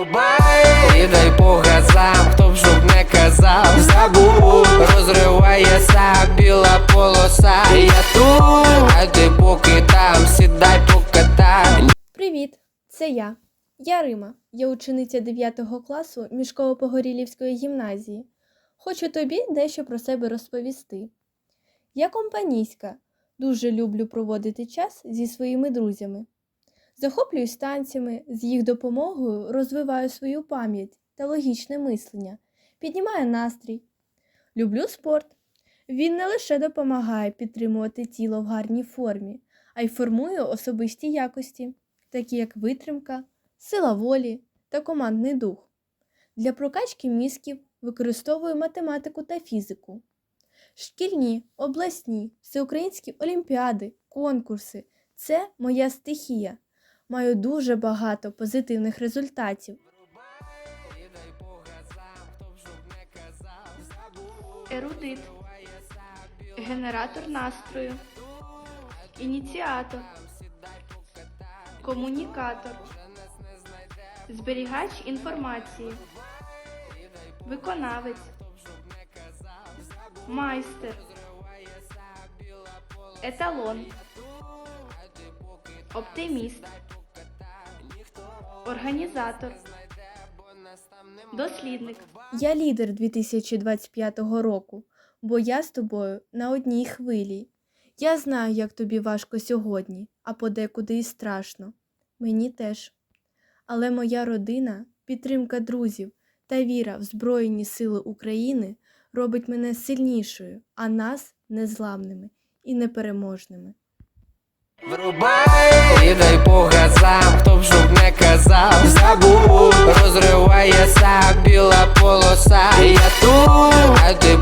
І дай по газам, хто б щоб не казав, забув, розривається біла полоса. Я тут, а ти поки там, сідай покатай. Привіт, це я. Я Рима. Я учениця 9 класу Мішково-Погорілівської гімназії. Хочу тобі дещо про себе розповісти. Я компанійська, дуже люблю проводити час зі своїми друзями. Захоплююсь танцями, з їх допомогою розвиваю свою пам'ять та логічне мислення, піднімаю настрій. Люблю спорт. Він не лише допомагає підтримувати тіло в гарній формі, а й формує особисті якості такі як витримка, сила волі та командний дух. Для прокачки мізків використовую математику та фізику. Шкільні, обласні, всеукраїнські олімпіади, конкурси це моя стихія. Маю дуже багато позитивних результатів. Ерудит, генератор настрою, ініціатор, комунікатор, зберігач інформації, виконавець, майстер, еталон, оптиміст, організатор, дослідник. Я лідер 2025 року, бо я з тобою на одній хвилі. Я знаю, як тобі важко сьогодні, а подекуди і страшно. Мені теж. Але моя родина, підтримка друзів та віра в Збройні Сили України робить мене сильнішою, а нас незламними і непереможними. Врубай, і дай по газам, хто б щоб не казав, забув, розривається біла полоса. Я тут, а ти